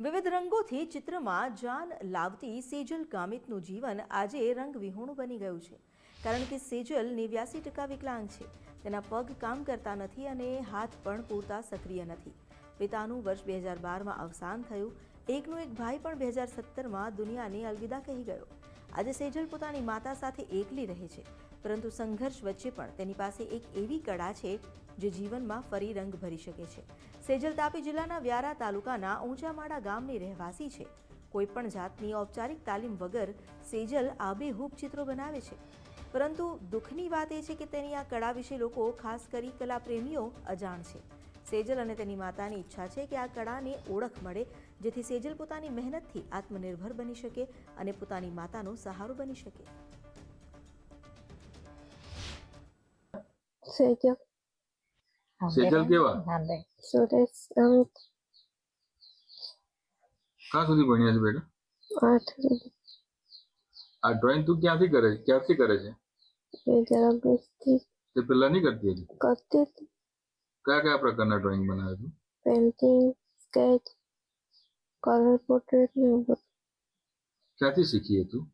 વિવિધ રંગોથી ચિત્રમાં જાન લાવતી સેજલ ગામિતનું જીવન આજે રંગવિહોણું બની ગયું છે. કારણ કે સેજલ નેવ્યાસી ટકા વિકલાંગ છે. તેના પગ કામ કરતા નથી અને હાથ પણ પૂરતા સક્રિય નથી. પિતાનું વર્ષ બે હજાર બારમાં અવસાન થયું. એકનો એક ભાઈ પણ બે હજાર સત્તરમાં દુનિયાને અલવિદા કહી ગયો. આજે સેજલ પોતાની માતા સાથે એકલી રહે છે, પરંતુ સંઘર્ષ વચ્ચે પણ તેની પાસે એક એવી કળા છે જે જીવનમાં ફરી રંગ ભરી શકે છે. સેજલ તાપી જિલ્લાના વ્યારા તાલુકાના ઊંચામાળા ગામની રહેવાસી છે. કોઈપણ જાતની ઔપચારિક તાલીમ વગર સેજલ આબેહૂબ ચિત્રો બનાવે છે. પરંતુ દુઃખની વાત એ છે કે તેની આ કળા વિશે લોકો, ખાસ કરી કલાપ્રેમીઓ, અજાણ છે. સેજલ અને તેની માતાની ઈચ્છા છે કે આ કળાને ઓળખ મળે જેથી સેજલ પોતાની મહેનતથી આત્મનિર્ભર બની શકે અને પોતાની માતાનો સહારો બની શકે. સેજલ? સેજલ કેવા? સુરેશ અમિત ક્યાં સુધી ભણ્યા છે બેટા? આઠ સુધી. આ ડ્રોઈંગ તું ક્યાંથી કરે છે? ક્યારથી કરે છે? બે હજાર તે પહેલા નહીં કરતી હતી કરતી હતી. કયા કયા પ્રકારના ડ્રોઈંગ બનાવે તું? પેન્ટિંગ સ્કેચ કલર પોર્ટ્રેટ ને એવું બધું. ક્યાંથી શીખી તું?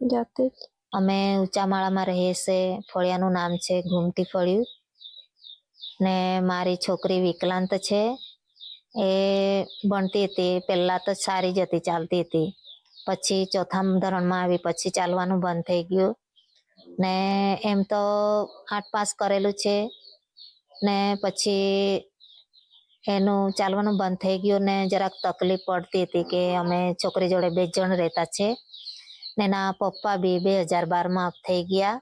જાતે જ. અમે ઉંચામાળામાં રહીએ છે ફળિયાનું નામ છે ઘૂમટી ફળિયું. ને મારી છોકરી વિકલાંત છે. એ ભણતી હતી પહેલાં તો સારી જ હતી ચાલતી હતી. પછી ચોથા ધોરણમાં આવી પછી ચાલવાનું બંધ થઈ ગયું. ને એમ તો આઠ પાસ કરેલું છે. ને પછી એનું ચાલવાનું બંધ થઈ ગયું ને જરાક તકલીફ પડતી હતી કે અમે છોકરી જોડે બે જણ રહેતા છે. ને એના પપ્પા બી બે હજાર બારમાં અપ થઈ ગયા.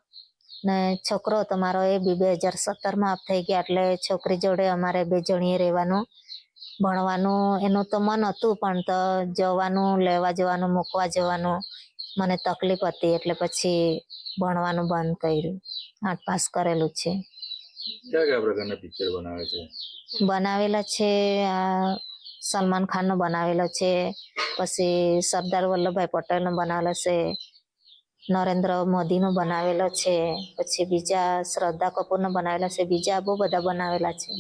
ને છોકરો તમારો એ બી બે હજાર સત્તરમાં અપ થઈ ગયા એટલે છોકરી જોડે અમારે બે જણીએ રહેવાનું, ભણવાનું, એનું તો મન હતું પણ તો જવાનું, લેવા જવાનું, મૂકવા જવાનું, મને તકલીફ હતી એટલે પછી ભણવાનું બંધ કર્યું. આઠ પાસ કરેલું છે. કયા કયા પ્રકારના પિક્ચર બનાવે છે? બનાવેલા છે સલમાન ખાનનો બનાવેલો છે, પછી સરદાર વલ્લભભાઈ પટેલનો બનાવેલો છે, નરેન્દ્ર મોદીનો બનાવેલો છે, પછી બીજા શ્રદ્ધા કપૂરનો બનાવેલા છે, બીજા બહુ બધા બનાવેલા છે.